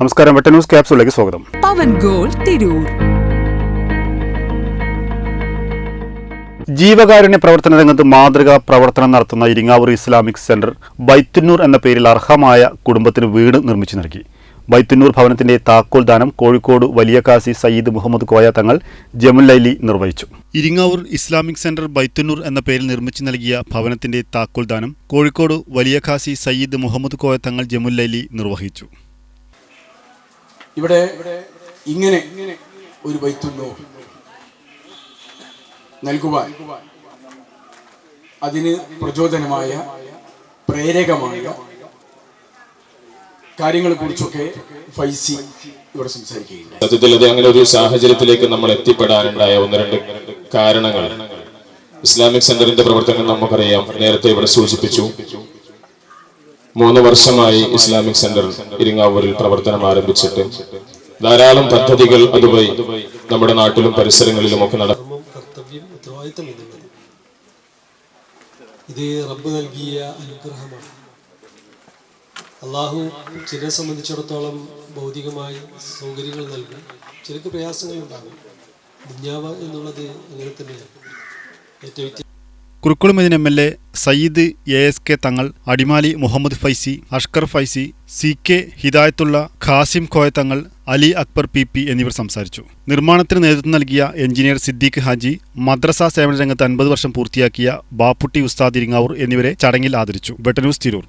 നമസ്കാരം. വെട്ട ന്യൂസ് ക്യാപ്സൂളിലേക്ക് സ്വാഗതം. പവൻ ഗോൾ തിരൂർ. ജീവകാരുണ്യ പ്രവർത്തന രംഗത്ത് മാതൃകാ പ്രവർത്തനം നടത്തുന്ന ഇരിങ്ങാവൂർ ഇസ്ലാമിക് സെന്റർ ബൈത്തുന്നൂർ എന്ന പേരിൽ അർഹമായ കുടുംബത്തിന് വീട് നിർമ്മിച്ചു നൽകി. ബൈത്തുന്നൂർ ഭവനത്തിന്റെ താക്കോൽ ദാനം കോഴിക്കോട് വലിയകാസി സയ്യിദ് മുഹമ്മദ് കോയ തങ്ങൾ ജമുല്ലൈലി നിർവഹിച്ചു. ഇരിങ്ങാവൂർ ഇസ്ലാമിക് സെന്റർ ബൈത്തുന്നൂർ എന്ന പേരിൽ നിർമ്മിച്ചു നൽകിയ ഭവനത്തിന്റെ താക്കോൽദാനം കോഴിക്കോട് വലിയ ഖാസി സയ്യിദ് മുഹമ്മദ് കോയ തങ്ങൾ ജമുല്ലി നിർവഹിച്ചു. ഇവിടെ ഇങ്ങനെ ഒരു ബൈത്തുന്നൂർ നൽകുവാൻ അതിന് പ്രചോദനമായ പ്രേരകമായ കാര്യങ്ങളെ കുറിച്ചൊക്കെ ഫൈസി ഇവിടെ സംസാരിക്കുകയുണ്ട് സത്യത്തിൽ അത് അങ്ങനെ ഒരു സാഹചര്യത്തിലേക്ക് നമ്മൾ എത്തിപ്പെടാനുണ്ടായ ഒന്ന് രണ്ട് കാരണങ്ങൾ. ഇസ്ലാമിക് സെന്ററിന്റെ പ്രവർത്തനങ്ങൾ നമുക്കറിയാം. നേരത്തെ ഇവിടെ സൂചിപ്പിച്ചു. മൂന്ന് വർഷമായി ഇസ്ലാമിക് സെന്റർ ഇരിങ്ങാവൂരിൽ പ്രവർത്തനം ആരംഭിച്ചിട്ട് ധാരാളം പദ്ധതികൾ അതുവഴി നമ്മുടെ നാട്ടിലും പരിസരങ്ങളിലും ഒക്കെ എന്നുള്ളത് ഇത് റബ്ബ് നൽകിയ അനുഗ്രഹമാണ്. അള്ളാഹു ചിലരെ സംബന്ധിച്ചിടത്തോളം ഭൗതികമായി സൗകര്യങ്ങൾ നൽകും. ചിലക്ക് പ്രയാസങ്ങൾ ദുന്യാവ എന്നുള്ളത് തന്നെയാണ് M L A Sayyid A S K Thangal Adimali Muhammad Faizy Ashkar Faizy C K Hidayathulla Qasim Koya Thangal Ali Akbar P P എന്നിവർ സംസാരിച്ചു. നിർമ്മാണത്തിന് നേതൃത്വം നൽകിയ എഞ്ചിനീയർ സിദ്ദീഖ് ഹാജി മദ്രസ സേവന രംഗത്ത് അൻപത് വർഷം പൂർത്തിയാക്കിയ ബാപ്പുട്ടി ഉസ്താദ് ഇരിങ്ങാവൂർ എന്നിവരെ ചടങ്ങിൽ ആദരിച്ചു. വെട്ടന്യൂസ് തിരൂർ.